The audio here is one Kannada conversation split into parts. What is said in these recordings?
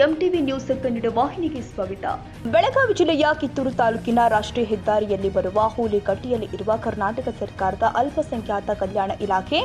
ಎಂಟಿವಿ ನ್ಯೂಸ್ ಕನ್ನಡ ವಾಹಿನಿಗೆ ಸ್ವಾಗತ. ಬೆಳಗಾವಿ ಜಿಲ್ಲೆಯ ಕಿತ್ತೂರು ತಾಲೂಕಿನ ರಾಷ್ಟ್ರೀಯ ಹೆದ್ದಾರಿಯಲ್ಲಿ ಬರುವ ಹೂಲಿಕಟ್ಟಿಯಲ್ಲಿ ಇರುವ ಕರ್ನಾಟಕ ಸರ್ಕಾರದ ಅಲ್ಪಸಂಖ್ಯಾತ ಕಲ್ಯಾಣ ಇಲಾಖೆ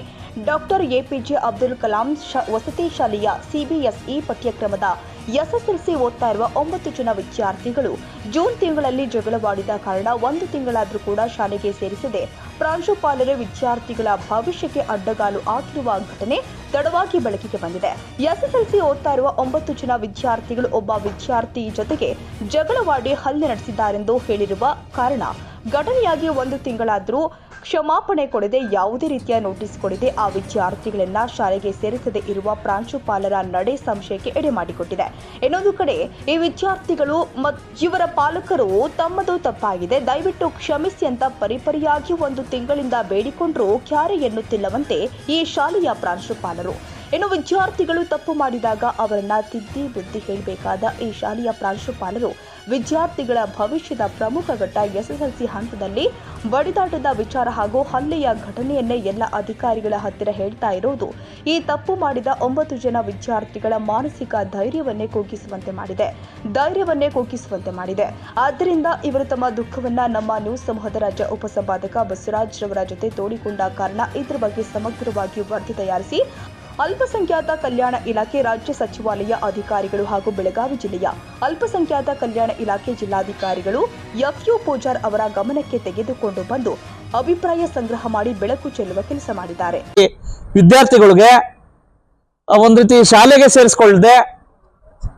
ಡಾಕ್ಟರ್ ಎಪಿಜೆ ಅಬ್ದುಲ್ ಕಲಾಂ ವಸತಿ ಶಾಲೆಯ ಸಿಬಿಎಸ್ಇ ಪಠ್ಯಕ್ರಮದ ಎಸ್ಎಸ್ಎಲ್ಸಿ ಓದ್ತಾ ಇರುವ ಒಂಬತ್ತು ಜನ ವಿದ್ಯಾರ್ಥಿಗಳು ಜೂನ್ ತಿಂಗಳಲ್ಲಿ ಜಗಳವಾಡಿದ ಕಾರಣ ಒಂದು ತಿಂಗಳಾದರೂ ಕೂಡ ಶಾಲೆಗೆ ಸೇರಿಸದೆ ಪ್ರಾಂಶುಪಾಲರು ವಿದ್ಯಾರ್ಥಿಗಳ ಭವಿಷ್ಯಕ್ಕೆ ಅಡ್ಡಗಾಲು ಹಾಕಿರುವ ಘಟನೆ ತಡವಾಗಿ ಬೆಳಕಿಗೆ ಬಂದಿದೆ. ಎಸ್ಎಸ್ಎಲ್ಸಿ ಓದ್ತಾ ಇರುವ ಒಂಬತ್ತು ಜನ ವಿದ್ಯಾರ್ಥಿಗಳು ಒಬ್ಬ ವಿದ್ಯಾರ್ಥಿ ಜೊತೆಗೆ ಜಗಳವಾಡಿ ಹಲ್ಲೆ ನಡೆಸಿದ್ದಾರೆಂದು ಹೇಳಿರುವ ಕಾರಣ ಘಟನೆಯಾಗಿ ಒಂದು ತಿಂಗಳಾದರೂ ಕ್ಷಮಾಪಣೆ ಕೊಡದೆ ಯಾವುದೇ ರೀತಿಯ ನೋಟಿಸ್ ಕೊಡದೆ ಆ ವಿದ್ಯಾರ್ಥಿಗಳನ್ನ ಶಾಲೆಗೆ ಸೇರಿಸದೆ ಇರುವ ಪ್ರಾಂಶುಪಾಲರ ನಡೆ ಸಂಶಯಕ್ಕೆ ಎಡೆ ಮಾಡಿಕೊಟ್ಟಿದೆ. ಇನ್ನೊಂದು ಕಡೆ, ಈ ವಿದ್ಯಾರ್ಥಿಗಳು ಇವರ ಪಾಲಕರು ತಮ್ಮದು ತಪ್ಪಾಗಿದೆ. ದಯವಿಟ್ಟು ಕ್ಷಮಿಸಿ ಅಂತ ಪರಿಪರಿಯಾಗಿ ಒಂದು ತಿಂಗಳಿಂದ ಬೇಡಿಕೊಂಡರೂ ಕ್ಯಾರೆ ಎನ್ನುತ್ತಿಲ್ಲವಂತೆ ಈ ಶಾಲೆಯ ಪ್ರಾಂಶುಪಾಲರು. ಇನ್ನು ವಿದ್ಯಾರ್ಥಿಗಳು ತಪ್ಪು ಮಾಡಿದಾಗ ಅವರನ್ನ ತಿದ್ದಿ ಬುದ್ಧಿ ಹೇಳಬೇಕಾದ ಈ ಶಾಲೆಯ ಪ್ರಾಂಶುಪಾಲರು ವಿದ್ಯಾರ್ಥಿಗಳ ಭವಿಷ್ಯದ ಪ್ರಮುಖ ಘಟ್ಟ ಎಸ್ಎಸ್ಎಲ್ಸಿ ಹಂತದಲ್ಲಿ ಬಡಿದಾಟದ ವಿಚಾರ ಹಾಗೂ ಹಲ್ಲೆಯ ಘಟನೆಯನ್ನೇ ಎಲ್ಲ ಅಧಿಕಾರಿಗಳ ಹತ್ತಿರ ಹೇಳ್ತಾ ಇರುವುದು ಈ ತಪ್ಪು ಮಾಡಿದ ಒಂಬತ್ತು ಜನ ವಿದ್ಯಾರ್ಥಿಗಳ ಮಾನಸಿಕ ಧೈರ್ಯವನ್ನೇ ಕುಗ್ಗಿಸುವಂತೆ ಮಾಡಿದೆ. ಧೈರ್ಯವನ್ನೇ ಕುಗ್ಗಿಸುವಂತೆ ಮಾಡಿದೆ. ಆದ್ದರಿಂದ ಇವರು ತಮ್ಮ ದುಃಖವನ್ನ ನಮ್ಮ ನ್ಯೂಸ್ ಸಮೂಹದ ರಾಜ್ಯ ಉಪಸಂಪಾದಕ ಬಸವರಾಜ್ ರವರ ಜೊತೆ ತೋಡಿಕೊಂಡ ಕಾರಣ ಇದರ ಬಗ್ಗೆ ಸಮಗ್ರವಾಗಿ ವರದಿ ತಯಾರಿಸಿ ಅಲ್ಪಸಂಖ್ಯಾತ ಕಲ್ಯಾಣ ಇಲಾಖೆ ರಾಜ್ಯ ಸಚಿವಾಲಯ ಅಧಿಕಾರಿಗಳು ಹಾಗೂ ಬೆಳಗಾವಿ ಜಿಲ್ಲೆಯ ಅಲ್ಪಸಂಖ್ಯಾತ ಕಲ್ಯಾಣ ಇಲಾಖೆ ಜಿಲ್ಲಾಧಿಕಾರಿಗಳು ಎಫ್ಯು ಪೂಜಾರ್ ಅವರ ಗಮನಕ್ಕೆ ತೆಗೆದುಕೊಂಡು ಬಂದು ಅಭಿಪ್ರಾಯ ಸಂಗ್ರಹ ಮಾಡಿ ಬೆಳಕು ಚೆಲ್ಲುವ ಕೆಲಸ ಮಾಡಿದ್ದಾರೆ. ವಿದ್ಯಾರ್ಥಿಗಳಿಗೆ ಒಂದು ರೀತಿ ಶಾಲೆಗೆ ಸೇರಿಸಿಕೊಳ್ಳದೆ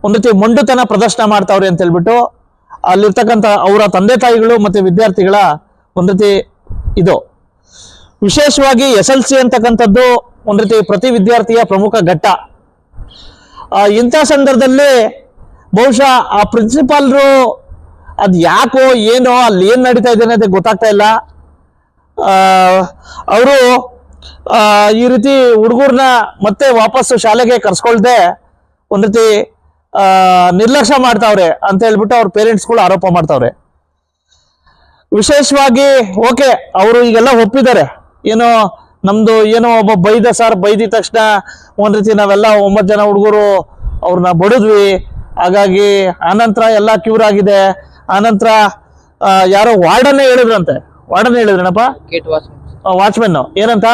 ಒಂದ್ ರೀತಿ ಮೊಂಡುತನ ಪ್ರದರ್ಶನ ಮಾಡ್ತಾವ್ರೆ ಅಂತ ಹೇಳ್ಬಿಟ್ಟು ಅಲ್ಲಿರ್ತಕ್ಕಂಥ ಅವರ ತಂದೆ ತಾಯಿಗಳು ಮತ್ತೆ ವಿದ್ಯಾರ್ಥಿಗಳ ಒಂದ್ ರೀತಿ ಇದು. ವಿಶೇಷವಾಗಿ ಎಸ್ ಎಲ್ ಸಿ ಅಂತಕ್ಕಂಥದ್ದು ಒಂದ್ ರೀತಿ ಪ್ರತಿ ವಿದ್ಯಾರ್ಥಿಯ ಪ್ರಮುಖ ಘಟ್ಟ. ಇಂಥ ಸಂದರ್ಭದಲ್ಲಿ ಬಹುಶಃ ಆ ಪ್ರಿನ್ಸಿಪಾಲ್ರು ಅದು ಯಾಕೋ ಏನೋ ಅಲ್ಲಿ ಏನು ನಡೀತಾ ಇದೆ ಅಂತ ಗೊತ್ತಾಗ್ತಾ ಇಲ್ಲ. ಅವರು ಈ ರೀತಿ ಹುಡುಗರ್ನ ಮತ್ತೆ ವಾಪಸ್ಸು ಶಾಲೆಗೆ ಕರ್ಸ್ಕೊಳ್ದೆ ಒಂದು ರೀತಿ ನಿರ್ಲಕ್ಷ್ಯ ಮಾಡ್ತಾವ್ರೆ ಅಂತ ಹೇಳ್ಬಿಟ್ಟು ಅವ್ರ ಪೇರೆಂಟ್ಸ್ಗಳು ಆರೋಪ ಮಾಡ್ತಾವ್ರೆ. ವಿಶೇಷವಾಗಿ, ಓಕೆ, ಅವರು ಈಗೆಲ್ಲ ಒಪ್ಪಿದ್ದಾರೆ. ಏನೋ ನಮ್ದು ಏನೋ ಒಬ್ಬ ಬೈದ ಸರ್ ಬೈದಿದ ತಕ್ಷಣ ಒಂದ್ ರೀತಿ ನಾವೆಲ್ಲ ಒಂಬತ್ತು ಜನ ಹುಡುಗರು ಅವ್ರನ್ನ ಬಡಿದ್ವಿ. ಹಾಗಾಗಿ ಆನಂತರ ಎಲ್ಲ ಕ್ಯೂರ್ ಆಗಿದೆ. ಆನಂತರ ಯಾರೋ ವಾರ್ಡನ್ನೇ ಹೇಳಿದ್ರಂತೆ. ವಾರ್ಡನ್ ಹೇಳಿದ್ರಣಪ್ಪ ವಾಚ್ಮೆನ್ ಏನಂತ?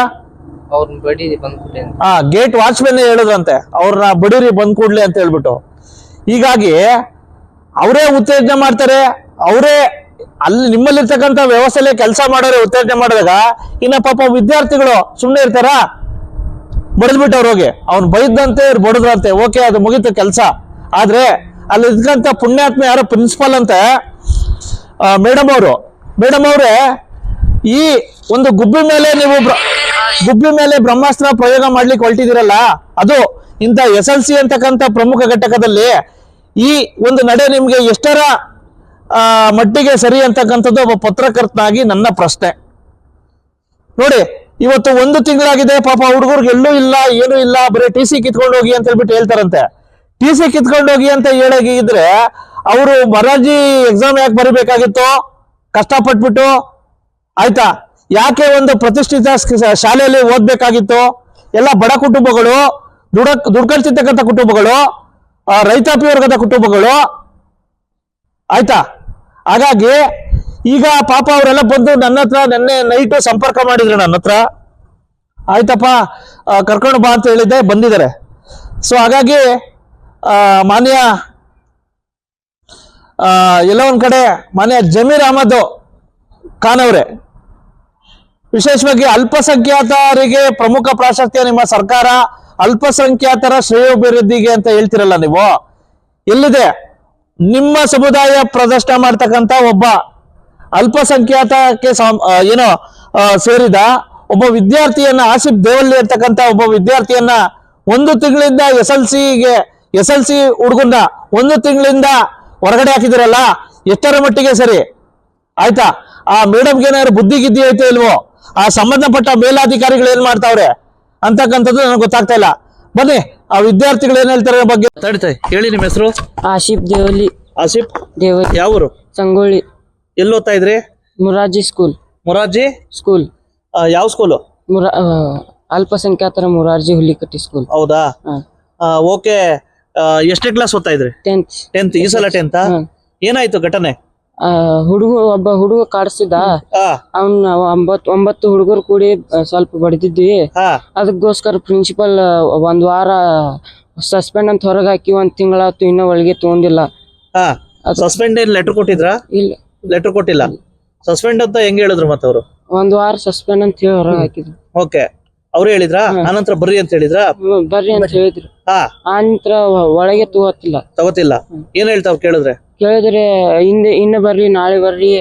ಹಾ ಗೇಟ್ ವಾಚ್ಮೆನ್ ಹೇಳಿದ್ರಂತೆ. ಅವ್ರನ್ನ ಬಡೀರಿ ಬಂದ್ ಕೂಡ್ಲಿ ಅಂತ ಹೇಳ್ಬಿಟ್ಟು. ಹೀಗಾಗಿ ಅವರೇ ಉತ್ತೇಜನ ಮಾಡ್ತಾರೆ. ಅವರೇ ಅಲ್ಲಿ ನಿಮ್ಮಲ್ಲಿರ್ತಕ್ಕಂಥ ವ್ಯವಸ್ಥೆಯಲ್ಲಿ ಕೆಲಸ ಮಾಡೋರೆ ಉತ್ತೇಜನೆ ಮಾಡಿದಾಗ, ಇನ್ನ ಪಾಪ ವಿದ್ಯಾರ್ಥಿಗಳು ಸುಮ್ಮನೆ ಇರ್ತಾರಾ? ಬಡಿದ್ಬಿಟ್ಟವ್ರು ಹೋಗಿ. ಅವ್ನು ಬೈದಂತೆ ಇವ್ರು ಬಡದ್ರಂತೆ. ಓಕೆ, ಅದು ಮುಗೀತು ಕೆಲಸ. ಆದ್ರೆ, ಅಲ್ಲಿ ಇದ್ಕಂತ ಪುಣ್ಯಾತ್ಮ ಯಾರೋ ಪ್ರಿನ್ಸಿಪಾಲ್ ಅಂತ ಮೇಡಮ್ ಅವರು. ಮೇಡಮ್ ಅವರೇ, ಈ ಒಂದು ಗುಬ್ಬಿ ಮೇಲೆ ನೀವು ಗುಬ್ಬಿ ಮೇಲೆ ಬ್ರಹ್ಮಾಸ್ತ್ರ ಪ್ರಯೋಗ ಮಾಡ್ಲಿಕ್ಕೆ ಹೊರಟಿದ್ದೀರಲ್ಲ ಅದು ಇಂಥ ಎಸ್ ಎಲ್ ಸಿ ಅಂತಕ್ಕಂಥ ಪ್ರಮುಖ ಘಟಕದಲ್ಲಿ ಈ ಒಂದು ನಡೆ ನಿಮ್ಗೆ ಎಷ್ಟರ ಮಟ್ಟಿಗೆ ಸರಿ ಅಂತಕ್ಕಂಥದ್ದು ಒಬ್ಬ ಪತ್ರಕರ್ತನಾಗಿ ನನ್ನ ಪ್ರಶ್ನೆ. ನೋಡಿ, ಇವತ್ತು ಒಂದು ತಿಂಗಳಾಗಿದೆ, ಪಾಪ ಹುಡುಗರಿಗೆ ಎಲ್ಲೂ ಇಲ್ಲ, ಏನೂ ಇಲ್ಲ, ಬರೀ ಟಿ ಸಿ ಕಿತ್ಕೊಂಡು ಹೋಗಿ ಅಂತ ಹೇಳ್ಬಿಟ್ಟು ಹೇಳ್ತಾರಂತೆ. ಟಿ ಸಿ ಕಿತ್ಕೊಂಡು ಹೋಗಿ ಅಂತ ಹೇಳಿ ಇದ್ರೆ ಅವರು ಮರಾಜಿ ಎಕ್ಸಾಮ್ ಯಾಕೆ ಬರೀಬೇಕಾಗಿತ್ತು? ಕಷ್ಟಪಟ್ಬಿಟ್ಟು? ಆಯ್ತಾ? ಯಾಕೆ ಒಂದು ಪ್ರತಿಷ್ಠಿತ ಶಾಲೆಯಲ್ಲಿ ಓದ್ಬೇಕಾಗಿತ್ತು? ಎಲ್ಲ ಬಡ ಕುಟುಂಬಗಳು, ದುಡ, ದುಡ್ಕೊಳ್ತಿರ್ತಕ್ಕಂಥ ಕುಟುಂಬಗಳು ರೈತಾಪಿ ವರ್ಗದ ಕುಟುಂಬಗಳು, ಆಯ್ತಾ? ಹಾಗಾಗಿ ಈಗ ಪಾಪ ಅವರೆಲ್ಲ ಬಂದು ನನ್ನ ಹತ್ರ ನೆನ್ನೆ ನೈಟು ಸಂಪರ್ಕ ಮಾಡಿದ್ರು ನನ್ನ ಹತ್ರ. ಆಯ್ತಪ್ಪ ಕರ್ಕೊಂಡು ಬಾ ಅಂತ ಹೇಳಿದ್ದೆ, ಬಂದಿದ್ದಾರೆ. ಸೊ ಹಾಗಾಗಿ ಮಾನ್ಯ ಎಲ್ಲ ಒಂದು ಕಡೆ ಮಾನ್ಯ ಜಮೀರ್ ಅಹಮದ್ ಖಾನ್ ವಿಶೇಷವಾಗಿ ಅಲ್ಪಸಂಖ್ಯಾತರಿಗೆ ಪ್ರಮುಖ ಪ್ರಾಶಸ್ತ್ಯ ನಿಮ್ಮ ಸರ್ಕಾರ ಅಲ್ಪಸಂಖ್ಯಾತರ ಶ್ರೇಯೋಭಿವೃದ್ಧಿಗೆ ಅಂತ ಹೇಳ್ತಿರಲ್ಲ ನೀವು? ಎಲ್ಲಿದೆ? ನಿಮ್ಮ ಸಮುದಾಯ ಪ್ರದರ್ಶನ ಮಾಡ್ತಕ್ಕಂತ ಒಬ್ಬ ಅಲ್ಪಸಂಖ್ಯಾತಕ್ಕೆ ಏನೋ ಸೇರಿದ ಒಬ್ಬ ವಿದ್ಯಾರ್ಥಿಯನ್ನ ಆಸಿಫ್ ದೇವಲ್ಲಿ ಇರ್ತಕ್ಕಂತ ಒಬ್ಬ ವಿದ್ಯಾರ್ಥಿಯನ್ನ ಒಂದು ತಿಂಗಳಿಂದ ಎಸ್ ಎಲ್ ಸಿಗೆ ಎಸ್ ಎಲ್ ಸಿ ಹುಡುಗನ್ನ ಒಂದು ತಿಂಗಳಿಂದ ಹೊರಗಡೆ ಹಾಕಿದಿರಲ್ಲ, ಎಷ್ಟರ ಮಟ್ಟಿಗೆ ಸರಿ? ಆಯ್ತಾ? ಆ ಮೇಡಮ್ಗೆ ಏನಾದ್ರು ಬುದ್ಧಿ ಗಿದ್ದಿ ಐತೆ ಇಲ್ವೋ? ಆ ಸಂಬಂಧಪಟ್ಟ ಮೇಲಾಧಿಕಾರಿಗಳು ಏನ್ ಮಾಡ್ತಾವ್ರೆ? ಅಂತಕ್ಕಂಥದ್ದು ನನಗೆ ಗೊತ್ತಾಗ್ತಾ ಇಲ್ಲ. ಬನ್ನಿ ಆ ವಿದ್ಯಾರ್ಥಿಗಳು ಏನ್ ಹೇಳ್ತಾರೆ ಬಗ್ಗೆ? ತಡಿತಾಯಿ ಹೇಳಿ ನಿಮ್ಮ ಹೆಸರು? ಆಶಿಫ್ ದೇವಲಿ. ಆಸಿಫ್ ದೇವಲಿ. ಯಾವೂರು? ಸಂಗೊಳ್ಳಿ. ಎಲ್ಲಿ ಓದ್ತಾ ಇದ್ರಿ? ಮುರಾರ್ಜಿ ಸ್ಕೂಲ್ ಮೊರಾರ್ಜಿ? ಸ್ಕೂಲ್ ಆ, ಯಾವ ಸ್ಕೂಲು ಮುರಾ ಆ, ಅಲ್ಪಸಂಖ್ಯಾತರ ಮುರಾರ್ಜಿ ಹುಲಿಕಟ್ಟಿ ಸ್ಕೂಲ್ ಹೌದಾ? ಹಾಂ. ಓಕೆ ಎಷ್ಟೇ ಕ್ಲಾಸ್ ಓದ್ತಾ ಇದ್ರಿ? ಟೆಂತ್ ಟೆಂತ್ ಈ ಸಲ ಟೆಂತ್. ಏನಾಯ್ತು ಘಟನೆ? ಹುಡುಗ ಒಬ್ಬ ಹುಡುಗ ಕಾಡಿಸಿದ ಅವ್ನ ಒಂಬತ್ ಒಂಬತ್ತು ಹುಡುಗರು ಕೂಡಿ ಸ್ವಲ್ಪ ಬಡಿದಿದ್ವಿ. ಅದಕ್ಕೋಸ್ಕರ ಪ್ರಿನ್ಸಿಪಲ್ ಒಂದ್ ವಾರ ಸಸ್ಪೆಂಡ್ ಅಂತ ಹೊರಗೆ ಹಾಕಿ ಒಂದ್ ತಿಂಗಳಾತು ಇನ್ನೂ ಒಳಗೆ ತಗೊಂಡಿಲ್ಲ. ಸಸ್ಪೆಂಡ್ ಏನ್ ಲೆಟರ್ ಕೊಟ್ಟಿದ್ರ? ಇಲ್ಲ. ಲೆಟರ್ ಕೊಟ್ಟಿಲ್ಲ. ಸಸ್ಪೆಂಡ್ ಅಂತ ಹೆಂಗ್ ಹೇಳಿದ್ರು ಮತ್ತೆ ಅವರು ಒಂದ್ ವಾರ ಸಸ್ಪೆಂಡ್ ಅಂತ ಹೇಳಿ ಹೊರಗೆ ಹಾಕಿದ್ರು. ಓಕೆ. ಅವ್ರು ಹೇಳಿದ್ರ? ಆನಂತರ ಬರ್ರಿ ಅಂತ ಹೇಳಿದ್ರ? ಬರ್ರಿ ಅಂತ ಹೇಳಿದ್ರು. ಆನಂತರ ಒಳಗೆ ತಗೋತಿಲ್ಲ. ತಗೋತಿಲ್ಲ. ಏನ್ ಹೇಳ್ತಾವ್ ಕೇಳಿದ್ರೆ? ಕೇಳಿದ್ರೆ ಹಿಂದೆ ಇನ್ನ ಬರ್ರಿ ನಾಳೆ ಬರ್ರಿ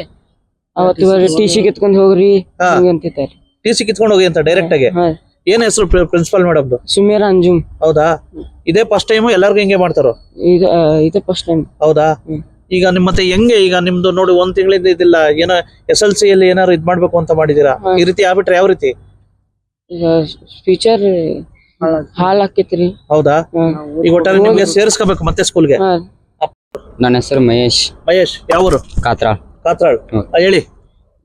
ಅವತ್ತು ಬರ್ರಿ ಟಿ ಸಿ ಕಿತ್ಕೊಂಡ್ ಹೋಗ್ರಿ ಹಾ. ಹಂಗಂತಿದ್ದಾರೆ ಟಿ ಸಿ ಕಿತ್ಕೊಂಡು ಹೋಗಿ ಅಂತ ಡೈರೆಕ್ಟ್ ಆಗಿ? ಹಾ. ಏನ್ ಹೆಸರು ಪ್ರಿನ್ಸಿಪಾಲ್ ಮೇಡಮ್ ಸುಮೇರ ಅಂಜುಮ್. ಹೌದಾ? ಇದೇ ಫಸ್ಟ್ ಟೈಮ್ ಎಲ್ಲರಿಗೂ ಹಿಂಗೆ ಮಾಡ್ತಾರೋ? ಇದು ಆ, ಇದೇ ಫಸ್ಟ್ ಟೈಮ್ ಹೌದಾ? ಹ್ಮ್. ಈಗ ನಿಮ್ ಮತ್ತೆ ಹೆಂಗೆ ಈಗ ನಿಮ್ದು ನೋಡಿ ಒಂದ್ ತಿಂಗಳಿಂದ ಇದಿಲ್ಲ ಏನೋ ಎಸ್ ಎಲ್ ಸಿ ಅಲ್ಲಿ ಏನಾರು ಇದ್ ಮಾಡ್ಬೇಕು ಅಂತ ಮಾಡಿದೀರಾ? ಈ ರೀತಿ ಆಗ್ಬಿಟ್ರೆ ಯಾವ ರೀತಿ? ಫ್ಯೂಚರ್ ಹಾಲ್ ಹಾಕಿತ್ರಿ. ಹೌದಾ? ಈಗ ಒಟ್ಟಾರೆ ನಿಮ್ಗೆ ಸೇರಿಸ್ಕೋಬೇಕು ಮತ್ತೆ ಸ್ಕೂಲ್ಗೆ ಹಾ. ನನ್ನ ಹೆಸರು ಮಹೇಶ್. ಮಹೇಶ್ ಯಾವ ಊರು ಕಾತ್ರಾಳ್. ಕಾತ್ರಾಳ್ ಹ್ಮ್. ಆ, ಹೇಳಿ.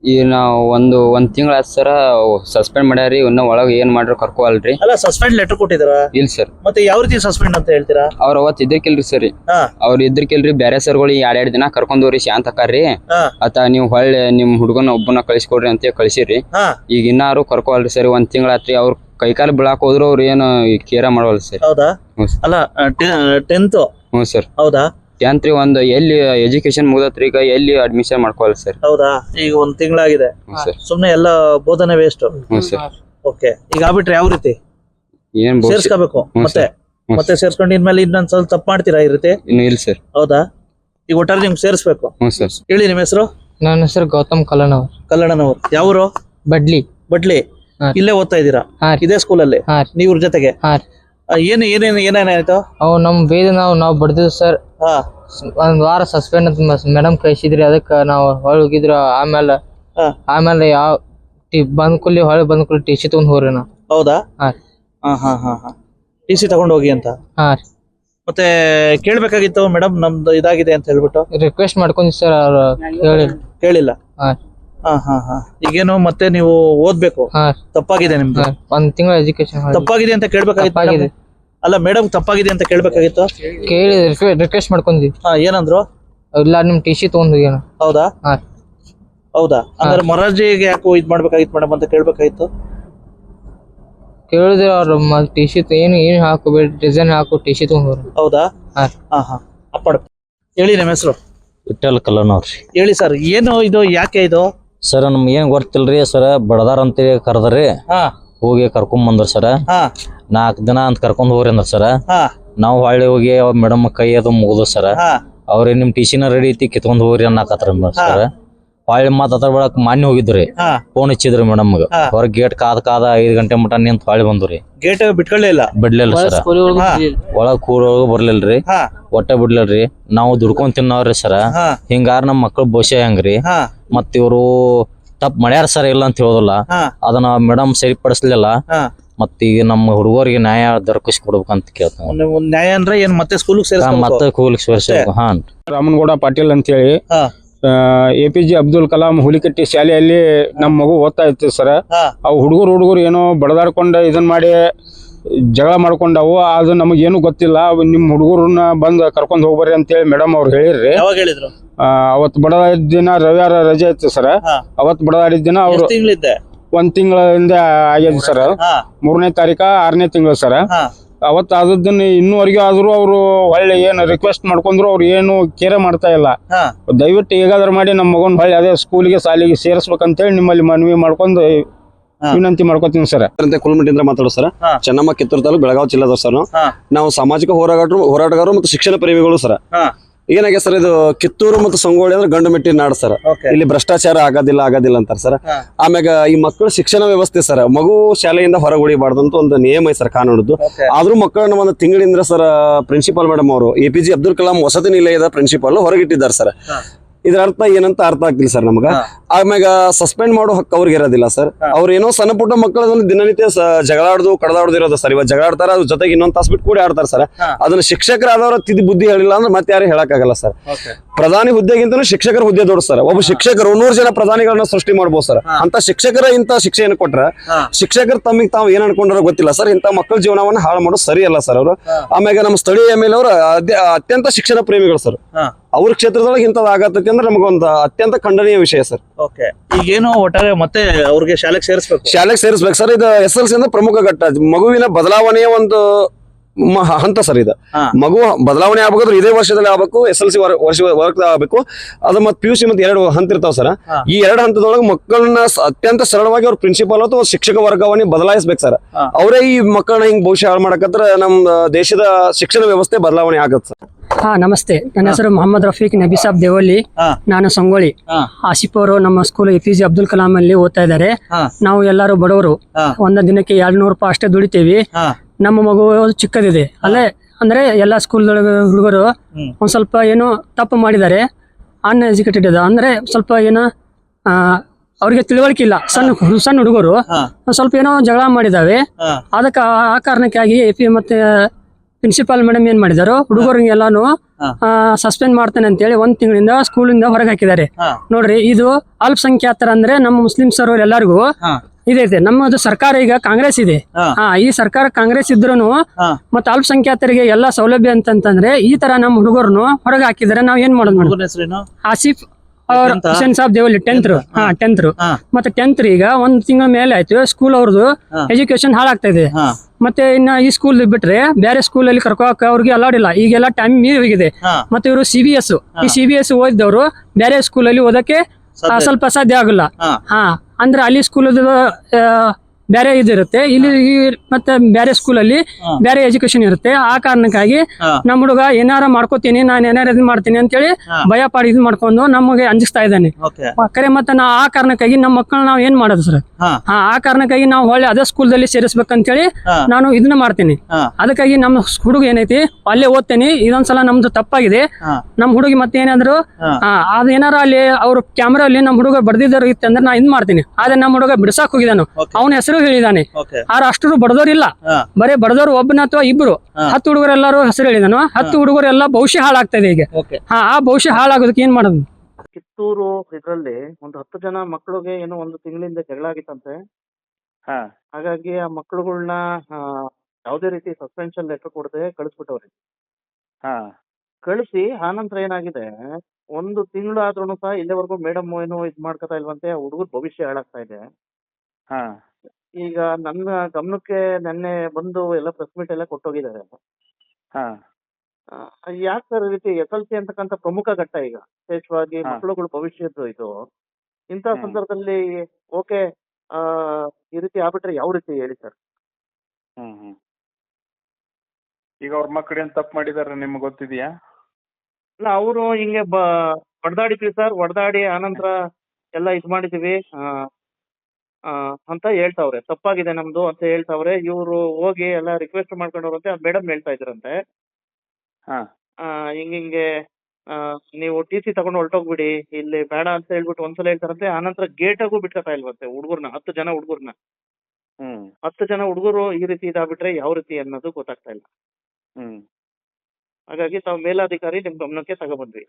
ಈಗ ನಾವು ಒಂದು ಒಂದ್ ತಿಂಗಳ ಆಯ್ತು ಸರ ಸಸ್ಪೆಂಡ್ ಮಾಡ್ಯಾರಿ ಇನ್ನ ಒಳಗೆ ಏನ್ ಮಾಡ್ರಿ ಕರ್ಕೋಲ್ರಿ ಅಲ್ಲ ಸಸ್ಪೆಂಡ್ ಲೆಟರ್ ಕೊಟ್ಟಿದಾರ ಇಲ್ಲ ಸರ್ ಮತ್ತೆ ಯಾವ ರೀತಿ ಸಸ್ಪೆಂಡ್ ಅಂತ ಹೇಳ್ತೀರಾ? ಅವ್ರ ಅವತ್ ಇದ್ರಕಿಲ್ರಿ ಸರಿ ಹಾ. ಅವ್ರ ಇದ್ರಕಿಲ್ರಿ ಬ್ಯಾರೆ ಸರ್ಗಳು ಎರಡ್ ಎರಡ್ ದಿನ ಕರ್ಕೊಂಡೋರಿ ಶಾಂತ ಅಕ್ಕಾರ್ರಿ. ಹಾ. ಆತ ನೀವು ಹೊಳ್ಳಿ ನಿಮ್ ಹುಡುಗನ ಒಬ್ಬನ ಕಳಿಸ್ಕೊಡ್ರಿ ಅಂತ ಕಳಿಸಿರಿ. ಹಾ. ಈಗ ಇನ್ನಾರು ಕರ್ಕೋಲ್ರಿ ಸರಿ ಒಂದ್ ತಿಂಗಳ ಆತ್ರಿ. ಅವ್ರ ಕೈಕಾಲು ಬಿಳಾಕ್ ಹೋದ್ರು ಅವ್ರ ಏನು ಕೇರ ಮಾಡವಲ್ ಸರ್ ಹೌದಾ? ಸರ್. ಅಲ್ಲ ಟೆಂತ್? ಹ್ಞೂ ಸರ್ ಹೌದಾ? ಟೆಂತ್ ರೀ ಒಂದು ಎಲ್ಲಿ ಎಜುಕೇಶನ್ ಮುಗಿದ್ರಿ ಈಗ ಎಲ್ಲಿ ಅಡ್ಮಿಷನ್ ಮಾಡ್ಕೊಳ್ಳಿ ಸರ್ ಹೌದಾ? ಈಗ ಒಂದ್ ತಿಂಗಳಾಗಿದೆ. ಹ್ಞೂ ಸರ್ ಸುಮ್ನೆ ಎಲ್ಲ ಬೋಧನೆ ವೇಸ್ಟ್ ಹ್ಞೂ ಸರ್ ಓಕೆ ಈಗ ಆಗ್ಬಿಟ್ರೆ ಯಾವ ರೀತಿ? ಏನ್ ಬಹುಶಃ ಸೇರ್ಸ್ಕೋಬೇಕು. ಹ್ಮ್ ಮತ್ತೆ? ಹ್ಮ್ ಮತ್ತೆ ಸೇರ್ಸ್ಕೊಂಡು ಇನ್ಮೇಲೆ ಇನ್ನೊಂದ್ ಸ್ವಲ್ಪ ತಪ್ಪು ಮಾಡ್ತೀರಾ ಈ ರೀತಿ? ಇನ್ನು ಇಲ್ಲ ಸರ್ ಹೌದಾ? ಈಗ ಒಟ್ಟಾರೆ ನಿಮ್ಗೆ ಸೇರ್ಸ್ಬೇಕು. ಹ್ಞೂ ಸರ್ ಹೇಳಿ ನಿಮ್ಮ ಹೆಸರು? ನನ್ನ ಹೆಸರು ಗೌತಮ್ ಕಲ್ಲನ್ ಅವ್ರು ಕಲ್ಲಣ್ಣನವರು. ಯಾವರು? ಬಡ್ಲಿ. ಬಡ್ಲಿ. ಹಾ. ಇಲ್ಲೇ ಓದ್ತಾ ಇದ್ದೀರಾ? ಹಾ ರೀ. ಇದೇ ಸ್ಕೂಲಲ್ಲಿ ಹಾ ರೀ. ನೀವ್ರ ಜೊತೆಗೆ? ಹಾ ರೀ. ಆ, ಏನು ಏನೇನು ಏನೇನಾಯ್ತು ಅವ್ ನಮ್ ಬೇದ ನಾವು ನಾವು ಬಡ್ದಿದ್ವಿ ಸರ್. ಹಾ. ಒಂದ್ ವಾರ ಸಸ್ಪೆಂಡ್ ಅಂತ ಮೇಡಮ್ ಕಳಿಸಿದ್ರಿ ಅದಕ್ಕೆ ನಾವು ಹೊಳ್ ಹೋಗಿದ್ರು ಆಮೇಲೆ ಹಾ. ಆಮೇಲೆ ಯಾವ ಟಿ ಬಂದ್ ಕೂಲಿ ಹೊಳೆ ಬಂದ್ ಕೂಲಿ ಟಿ ಸಿ ತಗೊಂಡ್ ಹೋಗ್ರಿ ನಾವು. ಹೌದಾ? ಹಾ ರೀ. ಹಾ ಹಾ ಹಾ ಹಾ. ಟಿ ಸಿ ತಗೊಂಡ್ ಹೋಗಿ ಅಂತ? ಹಾ ರೀ. ಮತ್ತೆ ಕೇಳ್ಬೇಕಾಗಿತ್ತು ಮೇಡಮ್ ನಮ್ದು ಇದಾಗಿದೆ ಅಂತ ಹೇಳ್ಬಿಟ್ಟು? ರಿಕ್ವೆಸ್ಟ್ ಮಾಡ್ಕೊಂಡಿ ಸರ್ ಅವ್ರು ಹೇಳಿ ಕೇಳಿಲ್ಲ. ಹಾ ಈಗೇನು ಮತ್ತೆ ನೀವು ಓದ್ಬೇಕು? ಹಾ. ತಪ್ಪಾಗಿದೆ ನಿಮ್ದು? ಹಾ ಒಂದ್ ತಿಂಗಳ ಎಜುಕೇಶನ್ ತಪ್ಪಾಗಿದೆ ಅಂತ ಕೇಳ್ಬೇಕಾಗಿತ್ತು. ಅಲ್ಲ ಮೇಡಮ್ ತಪ್ಪಾಗಿದೆ ಅಂತ ಕೇಳ್ಬೇಕಾಗಿತ್ತು? ಕೇಳಿ ರಿಕ್ವೆಸ್ಟ್ ಮಾಡ್ಕೊಂಡಿ ಹಾ ಏನಂದ್ರು? ಇಲ್ಲ ನಿಮ್ ಟಿ ಸಿ ತಗೊಂಡು ಹೌದಾ? ಹಾ. ಹೌದಾ? ಅಂದ್ರೆ ಮೊರಾರ್ಜಿಗೆ ಯಾಕೋ ಇದ್ ಮಾಡ್ಬೇಕಾಗಿತ್ತು ಮೇಡಮ್ ಅಂತ ಕೇಳ್ಬೇಕಾಗಿತ್ತು? ಕೇಳಿದ್ರೆ ಅವ್ರು ಟಿ ಸಿ ಏನು ಏನು ಹಾಕು ಡಿಸೈನ್ ಹಾಕು ಟಿ ಸಿ ತಗೊಂಡ್ರು ಹೌದಾ? ಹಾ. ಹಾ ಹಾ. ಅಪ್ಪಡ ಹೇಳಿ ನಮ್ಮ ಹೆಸರು. ವಿಠಲ್ ಕಲ್ಲನವ್ರಿ ಹೇಳಿ ಸರ್ ಏನು ಇದು ಯಾಕೆ ಇದು? ಸರ್ ನಮ್ಗೆ ಏನ್ ಗೊತ್ತಿಲ್ರಿ ಸರ್ ಬಡದಾರ ಅಂತೇಳಿ ಕರೆದ್ರಿ. ಹೋಗಿ ಕರ್ಕೊಂಡ್ ಬಂದ್ರ ಸರ್. ನಾಕ್ ನಾಲ್ಕು ದಿನ ಅಂತ ಕರ್ಕೊಂಡ್ ಹೋಗ್ರಿ ಅಂದ್ರ ಸರ್. ನಾವು ಹೊಳ್ಳಿ ಹೋಗಿ ಮೇಡಮ್ ಕೈ ಅದು ಮುಗಿದು ಸರ್. ಹಾ. ಅವ್ರಿ ನಿಮ್ ಟಿ ಸಿನ ರೆಡಿ ಐತಿ ಕಿತ್ಕೊಂಡ್ ಹೋಗ್ರಿ ಅನ್ನಕತ್ರ ಸರ್. ಹೊಳ್ಳಿ ಮತ್ತೆ ಅದ್ರ ಬಳಕ ಮಾನ್ಯ ಹೋಗಿದ್ರಿ ಹಾ. ಫೋನ್ ಹಚ್ಚಿದ್ರಿ ಮೇಡಮ್ ಹಾ. ಹೊರಗ್ ಗೇಟ್ ಕಾದ್ ಕಾದ ಐದ್ ಗಂಟೆ ಮಟ ನಿಂತ ಹೊಳ್ಳಿ ಬಂದ್ರಿ. ಗೇಟ್ ಬಿಟ್ಕೊಳ್ಳೇ ಇಲ್ಲ? ಬಿಡ್ಲಿಲ್ಲ ಸರ್ ಹಾ. ಒಳಗ್ ಕೂರೋಗ ಬರ್ಲಿಲ್ರಿ. ಹಾ. ಒಟ್ಟ ಬಿಡ್ಲಿಲ್ರಿ. ನಾವು ದುಡ್ಕೊಂಡ್ ತಿನ್ನವ್ರಿ ಸರ್ ಹಾ. ಹಿಂಗಾರ ನಮ್ ಮಕ್ಳು ಭವಿಷ್ಯ ಹೆಂಗ್ರಿ? ಹಾ. ಮತ್ ಇವ್ರು ತಪ್ಪ ಮಾಡ್ಯಾರ ಸರ್ ಇಲ್ಲ ಅಂತ ಹೇಳೋದಿಲ್ಲ. ಹಾ. ಅದನ್ನ ಮೇಡಮ್ ಸರಿಪಡಿಸ್ಲಿಲ್ಲ. ಹಾ. ಮತ್ತ ಈಗ ನಮ್ಮ ಹುಡುಗರಿಗೆ ನ್ಯಾಯ ದೊರಕಿಸಿ ಕೊಡ್ಬೇಕಂತ ಕೇಳ್ತಾವ ಒಂದು ಒಂದ್ ನ್ಯಾಯ ಅಂದ್ರೆ ಏನ್ ಮತ್ತೆ ಸ್ಕೂಲ್ ಸೇರಿಸ್ಬೇಕು ಮತ್ತೆ ಕೂಲಿಗೆ ಹಾ. ಹಾನ್ ರಾಮನಗೌಡ ಪಾಟೀಲ್ ಅಂತೇಳಿ. ಹಾ. A P J Abdul Kalam Hulikatti ಶಾಲೆಯಲ್ಲಿ ನಮ್ಮ ಮಗು ಓದ್ತಾ ಇತ್ತು ಸರ್. ಆ ಅವು ಹುಡುಗರು ಹುಡುಗರು ಏನೋ ಬಡದಾಡ್ಕೊಂಡು ಇದನ್ನ ಮಾಡಿ ಜಗಳ ಮಾಡ್ಕೊಂಡವು. ಅದು ನಮಗೇನು ಗೊತ್ತಿಲ್ಲ. ನಿಮ್ಮ ಹುಡುಗರನ್ನ ಬಂದು ಕರ್ಕೊಂಡು ಹೋಗ್ಬರ್ರಿ ಅಂತೇಳಿ ಮೇಡಮ್ ಅವ್ರು ಹೇಳಿರ್ರಿ. ಅವತ್ ಅವತ್ತು ಬಡದಾಡಿದ ದಿನ ರವಿವಾರ ರಜೆ ಇತ್ತು ಸರ್. ಅವತ್ ಅವತ್ತು ಬಡದಾಡಿದ ದಿನ ಅವರು ಒಂದ್ ತಿಂಗಳಿಂದ ಆಗ್ಯದ ಸರ್. ಮೂರನೇ ತಾರೀಕ ಆರನೇ ತಿಂಗಳು ಸರ್. ಅವತ್ತು ಆದದ್ದನ್ನ ಇನ್ನೂವರೆಗೂ ಆದ್ರೂ ಅವರು ಒಳ್ಳೆ ಏನು ರಿಕ್ವೆಸ್ಟ್ ಮಾಡ್ಕೊಂಡ್ರು ಅವ್ರು ಏನು ಕೇರೆ ಮಾಡ್ತಾ ಇಲ್ಲ. ಹಾ. ದಯವಿಟ್ಟು ಹೇಗಾದ್ರೂ ಮಾಡಿ ನಮ್ಮ ಮಗನ ಹೊಳ್ಳಿ ಅದೇ ಸ್ಕೂಲಿಗೆ ಶಾಲೆಗೆ ಸೇರಿಸ್ಬೇಕಂತೇಳಿ ನಿಮ್ಮಲ್ಲಿ ಮನವಿ ಮಾಡ್ಕೊಂಡು ವಿನಂತಿ ಮಾಡ್ಕೊತೀನಿ ಸರ್. ಅಂತ ಕುಲ್ಮಟ್ಟಿಂದ ಮಾತಾಡೋ ಸರ್. ಹಾ. ಚೆನ್ನಮ್ಮ ಕಿತ್ತೂರು ತಾಲೂಕು ಬೆಳಗಾವಿ ಜಿಲ್ಲಾದವ್ರು ಸರ್. ನಾವು. ಹಾ. ನಾವು ಸಾಮಾಜಿಕ ಹೋರಾಟಗಾರರು ಹೋರಾಟಗಾರರು ಮತ್ತು ಶಿಕ್ಷಣ ಪ್ರೇಮಿಗಳು ಸರ್. ಹಾ. ಏನಾಗಿದೆ ಸರ್ ಇದು ಕಿತ್ತೂರು ಮತ್ತು ಸಂಗೋಳಿ ಅಂದ್ರೆ ಗಂಡು ಮೆಟ್ಟಿ ನಾಡು ಸರ್. ಇಲ್ಲಿ ಭ್ರಷ್ಟಾಚಾರ ಆಗೋದಿಲ್ಲ ಆಗೋದಿಲ್ಲ ಅಂತಾರೆ ಸರ್. ಆಮ್ಯಾಗ ಈ ಮಕ್ಕಳ ಶಿಕ್ಷಣ ವ್ಯವಸ್ಥೆ ಸರ್ ಮಗು ಶಾಲೆಯಿಂದ ಹೊರಗೆ ಉಳಿಬಾರ್ದು ಅಂತ ಒಂದು ನಿಯಮ ಐತೆ ಸರ್ ಕಾನೂನದ್ದು. ಆದ್ರೂ ಮಕ್ಕಳನ್ನ ಒಂದು ತಿಂಗಳಿಂದ ಸರ್ ಪ್ರಿನ್ಸಿಪಾಲ್ ಮೇಡಮ್ ಅವರು A P J Abdul Kalam ವಸತಿ ನಿಲಯದ ಪ್ರಿನ್ಸಿಪಾಲ್ ಹೊರಗಿಟ್ಟಿದ್ದಾರೆ ಸರ್. ಇದ್ರ ಅರ್ಥ ಏನಂತ ಅರ್ಥ ಆಗ್ತಿಲ್ಲ ಸರ್ ನಮಗ. ಆಮ್ಯಾಗ ಸಸ್ಪೆಂಡ್ ಮಾಡೋ ಹಕ್ಕು ಅವ್ರಿಗೆ ಇರೋದಿಲ್ಲ ಸರ್. ಅವ್ರ ಏನೋ ಸಣ್ಣ ಪುಟ್ಟ ಮಕ್ಕಳು ದಿನನಿತ್ಯ ಜಗಳಾಡ್ದು ಕಡದಾಡ್ದು ಇರೋದು ಸರ್. ಇವಾಗ ಜಗಳಾಡ್ತಾರ ಅದ್ರ ಜೊತೆಗೆ ಇನ್ನೊಂದ್ ತಾಸ್ ಬಿಟ್ಟು ಕೂಡ ಆಡ್ತಾರ ಸರ್. ಅದನ್ನ ಶಿಕ್ಷಕರಾದವ್ರ ತಿದ್ದಿ ಬುದ್ಧಿ ಹೇಳಿಲ್ಲ ಅಂದ್ರೆ ಮತ್ತೆ ಯಾರು ಹೇಳಕ್ಕಾಗಲ್ಲ ಸರ್. ಪ್ರಧಾನಿ ಹುದ್ದೆಗಿಂತನೂ ಶಿಕ್ಷಕರ ಹುದ್ದೆ ದೊಡ್ಡ ಸರ್ ಒಬ್ಬ ಶಿಕ್ಷಕರು ನೂರು ಜನ ಪ್ರಧಾನಿಗಳನ್ನ ಸೃಷ್ಟಿ ಮಾಡ್ಬೋದು ಸರ್. ಅಂತ ಶಿಕ್ಷಕರ ಇಂತ ಶಿಕ್ಷೆಯನ್ನು ಕೊಟ್ರ ಶಿಕ್ಷಕರು ತಮಗೆ ತಾವು ಏನ್ ಅನ್ಕೊಂಡ್ರ ಗೊತ್ತಿಲ್ಲ ಸರ್. ಇಂತ ಮಕ್ಕಳ ಜೀವನವನ್ನ ಹಾಳು ಮಾಡೋದು ಸರಿಯಲ್ಲ ಸರ್ ಅವರು. ಆಮ್ಯಾಗ ನಮ್ಮ ಸ್ಥಳೀಯ ಎಂ ಎಲ್ ಅವರು ಅತ್ಯಂತ ಶಿಕ್ಷಣ ಪ್ರೇಮಿಗಳು ಸರ್. ಅವ್ರ ಕ್ಷೇತ್ರದೊಳಗೆ ಇಂಥದ್ದು ಆಗತ್ತೈತಿ ಅಂದ್ರೆ ನಮಗೊಂದು ಅತ್ಯಂತ ಖಂಡನೀಯ ವಿಷಯ ಸರ್. ಓಕೆ. ಈಗೇನು ಒಟ್ಟಾರೆ ಮತ್ತೆ ಅವ್ರಿಗೆ ಶಾಲೆಗೆ ಸೇರಿಸ್ಬೇಕು. ಶಾಲೆಗೆ ಸೇರಿಸ್ಬೇಕು ಸರ್. ಇದು ಎಸ್ ಎಲ್ ಸಿ ಅಂದ್ರೆ ಪ್ರಮುಖ ಘಟ್ಟ. ಮಗುವಿನ ಬದಲಾವಣೆಯ ಒಂದು ಹಂತ ಸರ್ ಇದು. ಮಗು ಬದಲಾವಣೆ ಆಗ್ಬೇಕಾದ್ರೆ ಇದೇ ವರ್ಷದಲ್ಲಿ ಆಗ್ಬೇಕು ಎಸ್ ಎಲ್ ಸಿ ವರ್ಷ ವರ್ಕ್ ಆಗ್ಬೇಕು. ಅದು ಮತ್ತೆ ಪಿ ಯು ಸಿ ಮತ್ತೆ ಎರಡು ಹಂತ ಇರ್ತಾವ ಸರ್. ಈ ಎರಡು ಹಂತದೊಳಗೆ ಮಕ್ಕಳನ್ನ ಅತ್ಯಂತ ಸರಳವಾಗಿ ಅವ್ರ ಪ್ರಿನ್ಸಿಪಾಲ್ ಅಥವಾ ಶಿಕ್ಷಕ ವರ್ಗಾವಣೆ ಬದಲಾಯಿಸ್ಬೇಕು ಸರ್. ಅವರೇ ಈ ಮಕ್ಕಳನ್ನ ಹಿಂಗ್ ಭವಿಷ್ಯ ಹಾಳು ಮಾಡಕತ್ರ ನಮ್ಮ ದೇಶದ ಶಿಕ್ಷಣ ವ್ಯವಸ್ಥೆ ಬದಲಾವಣೆ ಆಗತ್ತೆ ಸರ್. ಹಾ ನಮಸ್ತೆ. ನನ್ನ ಹೆಸರು ಮೊಹಮ್ಮದ್ ರಫೀಕ್ ನಬಿಸಾಬ್ ದೇವಲ್ಲಿ. ನಾನು ಸಂಗೋಳಿ. ಆಸಿಫ್ ಅವರು ನಮ್ಮ school A P J Abdul Kalam ಅಲ್ಲಿ ಓದ್ತಾ ಇದ್ದಾರೆ. ನಾವು ಎಲ್ಲರೂ ಬಡವರು. ಒಂದ ದಿನಕ್ಕೆ ಎರಡ್ ನೂರು ರೂಪಾಯಿ ಅಷ್ಟೇ ದುಡಿತೀವಿ. ಹಾ. ನಮ್ಮ ಮಗು ಚಿಕ್ಕದಿದೆ ಅಲ್ಲೇ ಅಂದ್ರೆ ಎಲ್ಲ ಸ್ಕೂಲ್ ಹುಡುಗರು. ಒಂದ್ ಸ್ವಲ್ಪ ಏನೋ ತಪ್ಪು ಮಾಡಿದ್ದಾರೆ ಅನ್ಎಜುಕೇಟೆಡ್ ಇದೆ ಅಂದ್ರೆ ಸ್ವಲ್ಪ ಏನೋ ಅವ್ರಿಗೆ ತಿಳುವಳಿಕೆ ಇಲ್ಲ ಸಣ್ಣ ಸಣ್ಣ ಹುಡುಗರು. ಸ್ವಲ್ಪ ಏನೋ ಜಗಳ ಮಾಡಿದಾವೆ. ಅದಕ್ಕೆ ಆ ಕಾರಣಕ್ಕಾಗಿ ಎ ಪಿ ಮತ್ತೆ ಪ್ರಿನ್ಸಿಪಾಲ್ ಮೇಡಮ್ ಏನ್ ಮಾಡಿದಾರು ಹುಡುಗರಿಗೆಲ್ಲಾನು ಎಲ್ಲಾನು ಸಸ್ಪೆಂಡ್ ಮಾಡ್ತಾನೆ ಅಂತೇಳಿ ಒಂದ್ ತಿಂಗಳಿಂದ ಸ್ಕೂಲಿಂದ ಹೊರಗೆ ಹಾಕಿದ್ದಾರೆ. ನೋಡ್ರಿ ಇದು ಅಲ್ಪಸಂಖ್ಯಾತರ ಅಂದ್ರೆ ನಮ್ಮ ಮುಸ್ಲಿಂ ಸರ್ ಎಲ್ಲರಿಗೂ. ಇದೈತೆ ನಮ್ಮದು ಸರ್ಕಾರ ಈಗ ಕಾಂಗ್ರೆಸ್ ಇದೆ. ಹಾ. ಈ ಸರ್ಕಾರ ಕಾಂಗ್ರೆಸ್ ಇದ್ರು ಮತ್ ಮತ್ತೆ ಅಲ್ಪಸಂಖ್ಯಾತರಿಗೆ ಎಲ್ಲಾ ಸೌಲಭ್ಯ ಅಂತಂತಂದ್ರೆ ಈ ತರ ನಮ್ಮ ಹುಡುಗರನ್ನು ಹೊರಗೆ ಹಾಕಿದ್ರೆ ನಾವ್ ಏನ್ ಮಾಡೋದು ಆಸಿಫ್ ಅವ್ರ? ಹುಸೇನ್ ಸಾಬ್ ದೇವಲ್ಲಿ ಟೆಂತ್ ಹಾ. ಟೆಂತ್. ಮತ್ತೆ ಟೆಂತ್ ಈಗ ಒಂದ್ ತಿಂಗಳ ಮೇಲೆ ಆಯ್ತು. ಸ್ಕೂಲ್ ಅವ್ರದ್ದು ಎಜುಕೇಶನ್ ಹಾಳಾಗ್ತಾ ಇದೆ. ಮತ್ತೆ ಇನ್ನ ಈ ಸ್ಕೂಲ್ ಬಿಟ್ರೆ ಬೇರೆ ಸ್ಕೂಲ್ ಅಲ್ಲಿ ಕರ್ಕೋಕ ಅವ್ರಿಗೆ ಅಲೌಡ್ ಇಲ್ಲ. ಈಗೆಲ್ಲ ಟೈಮ್ ಮೀರಿ ಹೋಗಿದೆ. ಮತ್ತೆ ಇವರು ಸಿ ಬಿ ಎಸ್ ಈ ಸಿ ಬಿ ಎಸ್ ಓದಿದವರು ಬೇರೆ ಸ್ಕೂಲ್ ಅಲ್ಲಿ ಓದಕ್ಕೆ ಸ್ವಲ್ಪ ಸಾಧ್ಯ ಆಗಲ್ಲ ಹಾ. ಅಂದ್ರೆ ಅಲ್ಲಿ ಸ್ಕೂಲ್ ಬೇರೆ ಇದಿರುತ್ತೆ. ಇಲ್ಲಿ ಈ ಮತ್ತೆ ಬೇರೆ ಸ್ಕೂಲ್ ಅಲ್ಲಿ ಬೇರೆ ಎಜುಕೇಶನ್ ಇರುತ್ತೆ. ಆ ಕಾರಣಕ್ಕಾಗಿ. ನಮ್ಮ ಹುಡುಗ ಏನಾರ ಮಾಡ್ಕೋತೀನಿ ನಾನು ಏನಾರ ಇದ್ ಮಾಡ್ತೀನಿ ಅಂತೇಳಿ. ಭಯ ಪಾಡಿ ಇದ್ ಮಾಡ್ಕೊಂಡು ನಮಗೆ ಅಂಜಿಸ್ತಾ ಇದ್ದಾನೆ. ಕರೆ ಮತ್ತೆ ನಾ ಆ ಕಾರಣಕ್ಕಾಗಿ ನಮ್ಮ ಮಕ್ಕಳನ್ನ ನಾವು ಏನ್ ಮಾಡೋದು ಸರ್ ಹಾ. ಆ ಕಾರಣಕ್ಕಾಗಿ ನಾವು ಒಳ್ಳೆ ಅದೇ ಸ್ಕೂಲ್ದಲ್ಲಿ ಸೇರಿಸ್ಬೇಕಂತೇಳಿ ಹೇಳಿ ನಾನು ಇದನ್ನ ಮಾಡ್ತೀನಿ. ಅದಕ್ಕಾಗಿ ನಮ್ಮ ಹುಡುಗ ಏನೈತಿ ಅಲ್ಲೇ ಓದ್ತೇನೆ ಇದೊಂದ್ಸಲ ನಮ್ದು ತಪ್ಪಾಗಿದೆ. ನಮ್ಮ ಹುಡುಗಿ ಮತ್ತೆ ಏನಾದ್ರು ಅದೇನಾರ ಅಲ್ಲಿ ಅವ್ರ ಕ್ಯಾಮ್ರಾ ಅಲ್ಲಿ ನಮ್ಮ ಹುಡುಗ ಬರ್ದಿದ್ದಾರೆ ಇತ್ತಂದ್ರೆ ನಾ ಇದ್ ಮಾಡ್ತೀನಿ. ಆದ್ರೆ ನಮ್ಮ ಹುಡುಗ ಬಿಡ್ಸಾಕ್ Okay. ಅವನ ಹೆಸರು ಹೇಳಿದಾನೆ. ಓಕೆ ಆದ್ರೆ ಅಷ್ಟರು ಬಡದವ್ರು ಇಲ್ಲ. ಬರೇ ಬಡದವ್ರು ಒಬ್ಬನ ಅಥವಾ ಇಬ್ರು. ಹತ್ತು ಹುಡುಗರೆಲ್ಲರೂ ಹೆಸರು ಹೇಳಿದಾನು. ಹತ್ತು ಹುಡುಗರೆಲ್ಲ ಭವಿಷ್ಯ ಹಾಳಾಗ್ತದೆ ಈಗ. ಓಕೆ ಹಾ ಆ ಭವಿಷ್ಯ ಹಾಳಾಗೋದಕ್ಕೆ ಏನ್ ಮಾಡೋದು? ಕಿತ್ತೂರು ಇದರಲ್ಲಿ ಒಂದು ಹತ್ತು ಜನ ಮಕ್ಕಳಿಗೆ ಏನೋ ಒಂದು ತಿಂಗಳಿಂದ ಜಗಳ ಆಗಿತ್ತಂತೆ. ಹಾಗಾಗಿ ಆ ಮಕ್ಕಳುಗಳನ್ನ ಯಾವುದೇ ರೀತಿ ಸಸ್ಪೆನ್ಷನ್ ಲೆಟರ್ ಕೊಡದೆ ಕಳಿಸ್ಬಿಟ್ಟವ್ರಿ. ಹಾ. ಕಳಿಸಿ ಆನಂತರ ಏನಾಗಿದೆ? ಒಂದು ತಿಂಗಳು ಆದ್ರೂ ಸಹ ಇಲ್ಲಿವರೆಗೂ ಮೇಡಮ್ ಏನು ಇದ್ ಮಾಡ್ಕೊತಾ ಇಲ್ವಂತೆ. ಆ ಹುಡುಗರ ಭವಿಷ್ಯ ಹಾಳಾಗ್ತಾ ಇದೆ. ಹಾ. ಈಗ ನನ್ನ ಗಮನಕ್ಕೆ ನೆನ್ನೆ ಬಂದು ಎಲ್ಲ ಪ್ರೆಸ್ ಮೀಟ್ ಎಲ್ಲ ಕೊಟ್ಟೋಗಿದ್ದಾರೆ. ಹಾ. ಯಾಕೆ ಸರ್ ಈ ರೀತಿ ಎಸ್ ಎಲ್ ಸಿ ಅಂತಕ್ಕಂಥ ಪ್ರಮುಖ ಘಟ್ಟ ಈಗ? ವಿಶೇಷವಾಗಿ ಮಕ್ಕಳುಗಳು ಭವಿಷ್ಯದ್ದು ಇದು. ಇಂಥ ಸಂದರ್ಭದಲ್ಲಿ ಓಕೆ ಈ ರೀತಿ ಆಗ್ಬಿಟ್ರೆ ಯಾವ ರೀತಿ ಹೇಳಿ ಸರ್ ಹ್ಮ್ ಹ್ಮ್. ಈಗ ಅವ್ರ ಮಕ್ಕಳು ಏನ್ ತಪ್ಪು ಮಾಡಿದಾರೆ ನಿಮ್ಗೆ ಗೊತ್ತಿದೆಯಾ? ಇಲ್ಲ ಅವರು ಹಿಂಗೆ ಬ ಹೊಡೆದಾಡಿದ್ವಿ ಸರ್ ಹೊಡೆದಾಡಿ ಆನಂತರ ಎಲ್ಲ ಇದು ಮಾಡಿದೀವಿ. ಅಂತ ಹೇಳ್ತಾವ್ರೆ. ತಪ್ಪಾಗಿದೆ ನಮ್ದು ಅಂತ ಹೇಳ್ತಾವ್ರೆ. ಇವರು ಹೋಗಿ ಎಲ್ಲ ರಿಕ್ವೆಸ್ಟ್ ಮಾಡ್ಕೊಂಡವ್ರಂತೆ. ಮೇಡಮ್ ಹೇಳ್ತಾ ಇದ್ರಂತೆ. ಹಾ. ಆ, ಹಿಂಗ್ ಹಿಂಗೆ ಆ, ನೀವು ಟಿ ಸಿ ತಗೊಂಡು ಹೊರಟೋಗ್ಬಿಡಿ. ಇಲ್ಲಿ ಬೇಡ ಅಂತ ಹೇಳ್ಬಿಟ್ಟು ಒಂದ್ಸಲ ಹೇಳ್ತಾರಂತೆ. ಆನಂತರ ಗೇಟಾಗೂ ಬಿಟ್ಕೊತಾ ಇಲ್ವಂತೆ ಹುಡುಗರ್ನ ಹತ್ತು ಜನ ಹುಡುಗರ್ನ. ಹ್ಮ್. ಹತ್ತು ಜನ ಹುಡುಗರು ಈ ರೀತಿ ಇದಾಗ್ಬಿಟ್ರೆ ಯಾವ ರೀತಿ ಅನ್ನೋದು ಗೊತ್ತಾಗ್ತಾ ಇಲ್ಲ. ಹ್ಮ್. ಹಾಗಾಗಿ ತಾವು ಮೇಲಾಧಿಕಾರಿ ನಿಮ್ ಗಮನಕ್ಕೆ ತಗೊಬಂದ್ವಿ.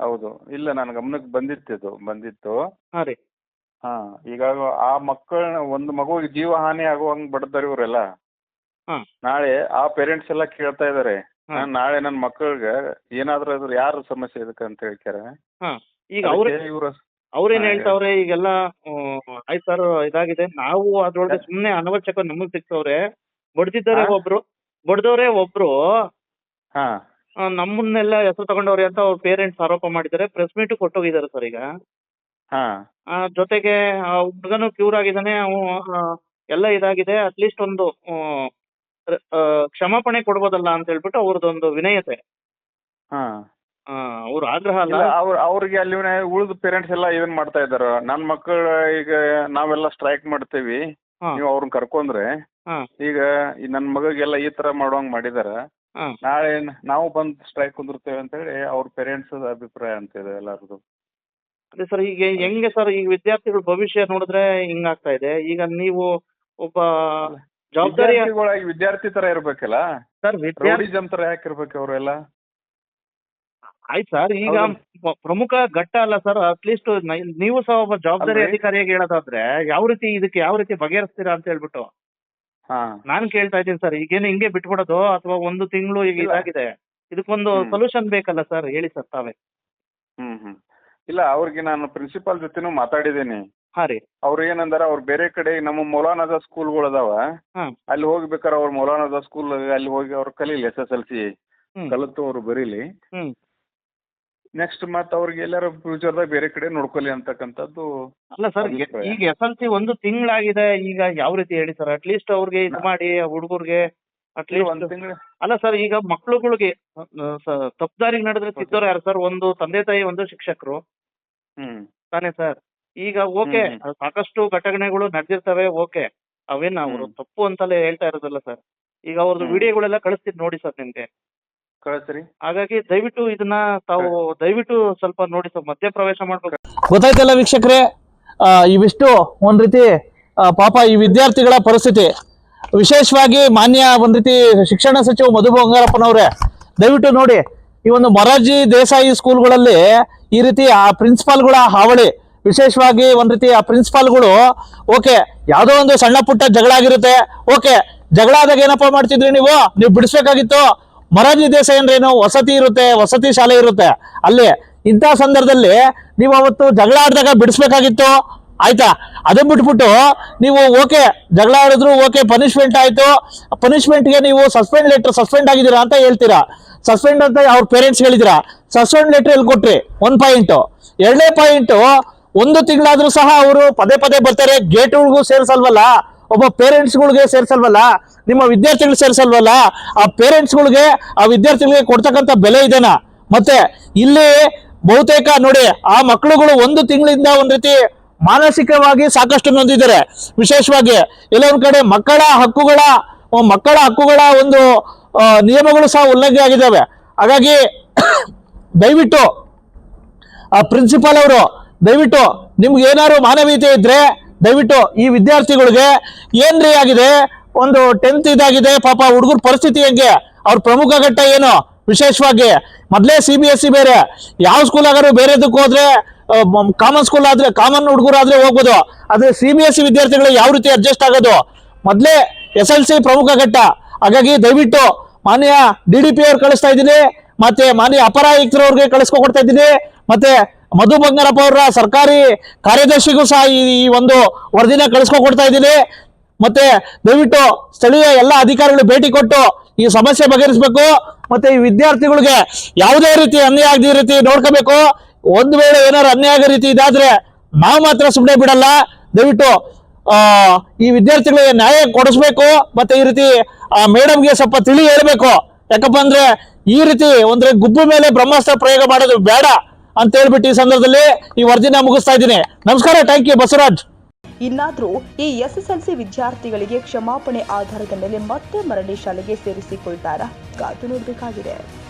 ಹೌದು. ಇಲ್ಲ ನನ್ನ ಗಮನಕ್ಕೆ ಬಂದಿತ್ತು ಬಂದಿತ್ತು. ಹಾ ರೀ. ಹಾ ಈಗ ಆ ಮಕ್ಕಳ ಒಂದು ಮಗುವಿಗೆ ಜೀವ ಹಾನಿ ಆಗುವಂಗ್ ಬಡದಾರ ಇವರೆಲ್ಲ. ಹಾ. ನಾಳೆ ಆ ಪೇರೆಂಟ್ಸ್ ಎಲ್ಲ ಕೇಳ್ತಾ ಇದಾರೆ. ನಾನ್ ನಾಳೆ ನನ್ನ ಮಕ್ಕಳಿಗೆ ಏನಾದ್ರೂ ಅದ್ರ ಯಾರು ಸಮಸ್ಯೆ ಇದಕ್ಕೆ ಅಂತ ಹೇಳ್ತಾರೆ ಈಗ ಅವ್ರ ಇವ್ರ ಅವ್ರೇನ್ ಹೇಳ್ತಾವ್ರೆ ಈಗೆಲ್ಲ ಆಯ್ತು ಸರ್ ಇದಾಗಿದೆ. ನಾವು ಅದ್ರೊಳಗೆ ಸುಮ್ನೆ ಅನವಶ್ಯಕ ನಮಗ್ ಸಿಕ್ತವ್ರೆ ಬಡ್ದಿದ್ದಾರೆ ಹಾ? ಒಬ್ರು ಬಡ್ದವ್ರೆ ಒಬ್ರು ಹಾ. ಆ, ನಮ್ಮನ್ನೆಲ್ಲ ಹೆಸರು ತಗೊಂಡವ್ರೆ ಅಂತ ಅವ್ರ ಪೇರೆಂಟ್ಸ್ ಆರೋಪ ಮಾಡಿದ್ದಾರೆ. ಪ್ರೆಸ್ ಮೀಟ್ ಕೊಟ್ಟೋಗಿದ್ದಾರೆ ಸರ್ ಈಗ. ಜೊತೆಗೆ ಆ ಹುಡುಗನು ಕ್ಯೂರ್ ಆಗಿದ್ದಾನೆ ಎಲ್ಲ ಇದಾಗಿದೆ. ಅಟ್ಲೀಸ್ಟ್ ಒಂದು ಕ್ಷಮಾಪಣೆ ಕೊಡ್ಬೋದಲ್ಲ ಅಂತ ಹೇಳ್ಬಿಟ್ಟು ಅವ್ರದ್ದೊಂದು ವಿನಯತೆ. ಹಾ. ಆ, ಅವ್ರ ಆಗ್ರಹ ಅಲ್ಲ. ಅವ್ರ ಅವ್ರಿಗೆ ಅಲ್ಲಿ ಉಳಿದ ಪೇರೆಂಟ್ಸ್ ಎಲ್ಲ ಏನ್ ಮಾಡ್ತಾ ಇದಾರ. ನನ್ನ ಮಕ್ಕಳು ಈಗ ನಾವೆಲ್ಲ ಸ್ಟ್ರೈಕ್ ಮಾಡ್ತೀವಿ. ನೀವು ಅವ್ರನ್ನ ಕರ್ಕೊಂಡ್ರೆ ಈಗ ನನ್ ನನ್ನ ಮಗಗೆಲ್ಲ ಈ ತರ ಮಾಡೋಂಗ್ ಮಾಡಿದಾರ. ನಾಳೆ ನಾವು ಬಂದ್ ಸ್ಟ್ರೈಕ್ ಕುಂದಿರ್ತೇವೆ ಅಂತ ಹೇಳಿ ಅವ್ರ ಪೇರೆಂಟ್ಸ್ ಅಭಿಪ್ರಾಯ ಅಂತ ಇದೆ ಎಲ್ಲಾರ್ದು. ಅದೇ ಸರ್ ಈಗ ಹೆಂಗೆ ಸರ್ ಈಗ ವಿದ್ಯಾರ್ಥಿಗಳ ಭವಿಷ್ಯ ನೋಡಿದ್ರೆ ಹಿಂಗಾಗ್ತಾ ಇದೆ? ಈಗ ನೀವು ಒಬ್ಬ ಜವಾಬ್ದಾರಿ ವಿದ್ಯಾರ್ಥಿಗಳಾಗಿ ವಿದ್ಯಾರ್ಥಿ ತರ ಇರ್ಬೇಕಲ್ಲ? ಸರ್ ವಿದ್ಯಾರ್ಥಿ ತರ ಯಾಕೆ ಇರ್ಬೇಕು ಅವರೆಲ್ಲ? ಆಯ್ತು ಸರ್ ಈಗ ಪ್ರಮುಖ ಘಟ್ಟ ಅಲ್ಲ ಸರ್ ಅಟ್ಲೀಸ್ಟ್ ನೀವು ಸಹ ಒಬ್ಬ ಜವಾಬ್ದಾರಿ? ಅಧಿಕಾರಿಯಾಗಿ ಹೇಳೋದಾದ್ರೆ ಯಾವ ರೀತಿ ಇದಕ್ಕೆ ಯಾವ ರೀತಿ ಬಗೆಹರಿಸ್ತೀರಾ ಅಂತ ಹೇಳ್ಬಿಟ್ಟು. ನಾನು ಕೇಳ್ತಾ ಇದ್ದೀನಿ ಸರ್ ಈಗೇನು ಹಿಂಗೆ ಬಿಟ್ಬಿಡೋದು ಅಥವಾ ಒಂದು ತಿಂಗಳು ಈಗ. ಇದಾಗಿದೆ? ಇದಕ್ಕೊಂದು ಸೊಲ್ಯೂಷನ್ ಬೇಕಲ್ಲ ಸರ್ ಹೇಳಿ ಸರ್ ತಾವೇ. ಹ್ಮ್ ಹ್ಮ್. ಇಲ್ಲ ಅವ್ರಿಗೆ ನಾನು ಪ್ರಿನ್ಸಿಪಾಲ್ ಜೊತೆನೂ ಮಾತಾಡಿದ್ದೀನಿ. ಹಾ ರೀ. ಅವ್ರು ಏನಂದಾರ ಅವ್ರು ಬೇರೆ ಕಡೆ ನಮ್ಮ ಮೌಲಾನಾದ ಸ್ಕೂಲ್ಗಳು ಅದಾವ. ಅಲ್ಲಿ ಹೋಗ್ಬೇಕಾರೆ ಅವ್ರ ಮೌಲಾನದ ಸ್ಕೂಲ್ ಅಲ್ಲಿ ಹೋಗಿ ಅವ್ರು ಕಲೀಲಿ ಎಸ್ ಎಸ್ ಎಲ್ ಸಿ ಹ್ಮ್. ಕಲಿತು ಅವ್ರು ಬರೀಲಿ. ನೆಕ್ಸ್ಟ್ ಮತ್ತೆ ಅವ್ರಿಗೆ ಫ್ಯೂಚರ್ ಫ್ಯೂಚರ್ದಾಗ ಬೇರೆ ಕಡೆ ನೋಡ್ಕೊಲಿ ಅಂತಕ್ಕಂಥದ್ದು ಅಲ್ಲ ಸರ್ ಅಭಿಪ್ರಾಯ. ಈಗ ಎಸ್ ಎಲ್ ಸಿ ಒಂದು ತಿಂಗಳಾಗಿದೆ ಈಗ ಯಾವ ರೀತಿ ಹೇಳಿ ಸರ್? ಅಟ್ಲೀಸ್ಟ್ ಅವ್ರಿಗೆ ಇದು ಮಾಡಿ ಹುಡುಗರಿಗೆ ಒಂದ್ ಅಟ್ಲೀಸ್ಟ್ ತಿಂಗಳು. ಅಲ್ಲ ಸರ್ ಈಗ ಮಕ್ಳುಗಳಿಗೆ ತಪ್ಪದಾರಿಗೆ ನಡೆದ್ರೆ ತಿದ್ದೋರು ಯಾರು ಸರ್? ಒಂದು ತಂದೆ ತಾಯಿ ಒಂದು ಶಿಕ್ಷಕರು. ಹ್ಮ್. ತಾನೇ ಸರ್. ಈಗ ಓಕೆ ಸಾಕಷ್ಟು ಘಟನೆಗಳು ನಡೆದಿರ್ತವೆ ಓಕೆ. ಅವೇನ್ ಅವರು ತಪ್ಪು ಅಂತಲೇ ಹೇಳ್ತಾ ಇರೋದಲ್ಲ ಸರ್. ಈಗ ಅವ್ರದ್ದು ವಿಡಿಯೋಗಳೆಲ್ಲ ಕಳಿಸ್ತೀನಿ ನೋಡಿ ಸರ್ ನಿಮ್ಗೆ. ಕಳಿಸ್ರಿ. ಹಾಗಾಗಿ ದಯವಿಟ್ಟು ಇದನ್ನ ತಾವು ದಯವಿಟ್ಟು ಸ್ವಲ್ಪ ನೋಡಿ ಸರ್ ಮಧ್ಯಪ್ರವೇಶ ಮಾಡ್ಬೇಕು. ಗೊತ್ತಾಯ್ತಲ್ಲ ವೀಕ್ಷಕರೇ ಆ, ಇವಿಷ್ಟು ಒಂದ್ ರೀತಿ ಪಾಪ ಈ ವಿದ್ಯಾರ್ಥಿಗಳ ಪರಿಸ್ಥಿತಿ. ವಿಶೇಷವಾಗಿ ಮಾನ್ಯ ಒಂದ್ ರೀತಿ ಶಿಕ್ಷಣ ಸಚಿವ ಮಧು ಬಂಗಾರಪ್ಪನವ್ರೆ ದಯವಿಟ್ಟು ನೋಡಿ ಈ ಒಂದು ಮೊರಾರ್ಜಿ ದೇಸಾಯಿ ಸ್ಕೂಲ್ಗಳಲ್ಲಿ ಈ ರೀತಿ ಆ ಪ್ರಿನ್ಸಿಪಾಲ್ಗಳ ಹಾವಳಿ, ವಿಶೇಷವಾಗಿ ಒಂದ್ ರೀತಿ ಆ ಪ್ರಿನ್ಸಿಪಾಲ್ಗಳು ಓಕೆ, ಯಾವುದೋ ಒಂದು ಸಣ್ಣ ಪುಟ್ಟ ಜಗಳ ಆಗಿರುತ್ತೆ, ಓಕೆ, ಜಗಳ ಆದಾಗ ಏನಪ್ಪಾ ಮಾಡ್ತಿದ್ರಿ ನೀವು? ನೀವು ಬಿಡಿಸ್ಬೇಕಾಗಿತ್ತು. ಮೊರಾರ್ಜಿ ದೇಶ ಏನ್ರೇನು? ವಸತಿ ಇರುತ್ತೆ, ವಸತಿ ಶಾಲೆ ಇರುತ್ತೆ. ಅಲ್ಲಿ ಇಂಥ ಸಂದರ್ಭದಲ್ಲಿ ನೀವು ಅವತ್ತು ಜಗಳ ಆಡಿದಾಗ ಬಿಡಿಸ್ಬೇಕಾಗಿತ್ತು. ಆಯ್ತಾ? ಅದನ್ನ ಬಿಟ್ಬಿಟ್ಟು ನೀವು ಓಕೆ, ಜಗಳ ಆಡಿದ್ರು ಓಕೆ ಪನಿಷ್ಮೆಂಟ್ ಆಯ್ತು. ಪನಿಷ್ಮೆಂಟ್ಗೆ ನೀವು ಸಸ್ಪೆಂಡ್ ಲೆಟರ್ ಸಸ್ಪೆಂಡ್ ಆಗಿದ್ದೀರಾ ಅಂತ ಹೇಳ್ತೀರಾ? ಸಸ್ಪೆಂಡ್ ಅಂತ ಅವ್ರ ಪೇರೆಂಟ್ಸ್ ಹೇಳಿದಿರಾ ಸಸ್ಪೆಂಡ್ ಲೆಟರ್ ಎಲ್ಲಿ ಕೊಟ್ರಿ? ಒಂದ್ ಪಾಯಿಂಟ್ ಎರಡನೇ ಪಾಯಿಂಟ್ ಒಂದು ತಿಂಗಳಾದ್ರೂ ಸಹ ಅವರು ಪದೇ ಪದೇ ಬರ್ತಾರೆ. ಗೇಟ್ಗಳಿಗೂ ಸೇರಿಸಲ್ವಲ್ಲ? ಒಬ್ಬ ಪೇರೆಂಟ್ಸ್ಗಳಿಗೆ ಸೇರಿಸಲ್ವಲ್ಲ? ನಿಮ್ಮ ವಿದ್ಯಾರ್ಥಿಗಳು ಸೇರಿಸಲ್ವಲ್ಲ? ಆ ಪೇರೆಂಟ್ಸ್ಗಳಿಗೆ ಆ ವಿದ್ಯಾರ್ಥಿಗಳಿಗೆ ಕೊಡ್ತಕ್ಕಂಥ ಬೆಲೆ ಇದೆನಾ? ಮತ್ತೆ ಇಲ್ಲಿ ಬಹುತೇಕ ನೋಡಿ, ಆ ಮಕ್ಕಳುಗಳು ಒಂದು ತಿಂಗಳಿಂದ ಒಂದ್ ರೀತಿ ಮಾನಸಿಕವಾಗಿ ಸಾಕಷ್ಟು ನೊಂದಿದ್ದಾರೆ. ವಿಶೇಷವಾಗಿ ಎಲ್ಲೊಂದು ಕಡೆ ಮಕ್ಕಳ ಹಕ್ಕುಗಳ ಮಕ್ಕಳ ಹಕ್ಕುಗಳ ಒಂದು ನಿಯಮಗಳು ಸಹ ಉಲ್ಲಂಘನೆ ಆಗಿದ್ದಾವೆ. ಹಾಗಾಗಿ ದಯವಿಟ್ಟು ಪ್ರಿನ್ಸಿಪಾಲ್ ಅವರು, ದಯವಿಟ್ಟು ನಿಮ್ಗೆ ಏನಾದ್ರು ಮಾನವೀಯತೆ ಇದ್ರೆ ದಯವಿಟ್ಟು ಈ ವಿದ್ಯಾರ್ಥಿಗಳಿಗೆ ಏನ್ರೀ ಆಗಿದೆ? ಒಂದು ಟೆಂತ್ ಇದಾಗಿದೆ, ಪಾಪ ಹುಡುಗರ ಪರಿಸ್ಥಿತಿ ಹೆಂಗೆ? ಅವ್ರ ಪ್ರಮುಖ ಘಟ್ಟ ಏನು? ವಿಶೇಷವಾಗಿ ಮೊದಲೇ ಸಿ ಬಿ ಎಸ್ ಸಿ ಬೇರೆ. ಯಾವ ಸ್ಕೂಲ್ ಆಗಾರು ಬೇರೆದಕ್ಕೆ ಹೋದ್ರೆ ಕಾಮನ್ ಸ್ಕೂಲ್ ಆದ್ರೆ ಕಾಮನ್ ಹುಡುಗರು ಆದ್ರೆ ಹೋಗ್ಬೋದು. ಆದ್ರೆ ಸಿ ಬಿ ಎಸ್ ಸಿ ವಿದ್ಯಾರ್ಥಿಗಳು ಯಾವ ರೀತಿ ಅಡ್ಜಸ್ಟ್ ಆಗೋದು? ಮೊದಲೇ ಎಸ್ ಎಲ್ ಸಿ ಪ್ರಮುಖ ಘಟ್ಟ. ಹಾಗಾಗಿ ದಯವಿಟ್ಟು ಮಾನ್ಯ ಡಿ ಡಿ ಪಿ ಅವ್ರು ಕಳಿಸ್ತಾ ಇದ್ದೀನಿ, ಮತ್ತೆ ಮಾನ್ಯ ಅಪರ ಆಯುಕ್ತರವ್ರಿಗೆ ಕಳಿಸ್ಕೊಡ್ತಾ ಇದ್ದೀನಿ, ಮತ್ತೆ ಮಧು ಬಂಗಾರಪ್ಪ ಅವರ ಸರ್ಕಾರಿ ಕಾರ್ಯದರ್ಶಿಗೂ ಸಹ ಈ ಈ ಒಂದು ವರದಿನ ಕಳಿಸ್ಕೊಡ್ತಾ ಇದ್ದೀನಿ. ಮತ್ತೆ ದಯವಿಟ್ಟು ಸ್ಥಳೀಯ ಎಲ್ಲ ಅಧಿಕಾರಿಗಳು ಭೇಟಿ ಕೊಟ್ಟು ಈ ಸಮಸ್ಯೆ ಬಗೆಹರಿಸಬೇಕು. ಮತ್ತೆ ಈ ವಿದ್ಯಾರ್ಥಿಗಳಿಗೆ ಯಾವುದೇ ರೀತಿ ಅನ್ಯಾಯ ಆಗದ ರೀತಿ ನೋಡ್ಕೋಬೇಕು. ಒಂದು ವೇಳೆ ಏನಾರು ಅನ್ಯಾಯ ರೀತಿ ಇದಾದ್ರೆ ನಾವು ಮಾತ್ರ ಸುಮ್ಮನೆ ಬಿಡಲ್ಲ. ದಯವಿಟ್ಟು ಈ ವಿದ್ಯಾರ್ಥಿಗಳಿಗೆ ನ್ಯಾಯ ಕೊಡಿಸ್ಬೇಕು ಮತ್ತೆ ಈ ರೀತಿ, ಆ, ಮೇಡಮ್ಗೆ ಸ್ವಲ್ಪ ತಿಳಿ ಹೇಳ್ಬೇಕು. ಯಾಕಪ್ಪ ಅಂದ್ರೆ ಈ ರೀತಿ ಒಂದ್ರೆ ಗುಬ್ಬು ಮೇಲೆ ಬ್ರಹ್ಮಾಸ್ತ್ರ ಪ್ರಯೋಗ ಮಾಡೋದು ಬೇಡ ಅಂತ ಹೇಳ್ಬಿಟ್ಟು ಈ ಸಂದರ್ಭದಲ್ಲಿ ಈ ವರದಿನ ಮುಗಿಸ್ತಾ ಇದ್ದೀನಿ. ನಮಸ್ಕಾರ ಥ್ಯಾಂಕ್ ಯು ಬಸವರಾಜ್. ಇನ್ನಾದರೂ ಈ ಎಸ್ಎಸ್ಎಲ್ಸಿ ವಿದ್ಯಾರ್ಥಿಗಳಿಗೆ ಕ್ಷಮಾಪಣೆ ಆಧಾರದ ಮೇಲೆ ಮತ್ತೆ ಮರಳಿ ಶಾಲೆಗೆ ಸೇರಿಸಿಕೊಳ್ತಾರಾ? ಕಾದು ನೋಡಬೇಕಾಗಿದೆ.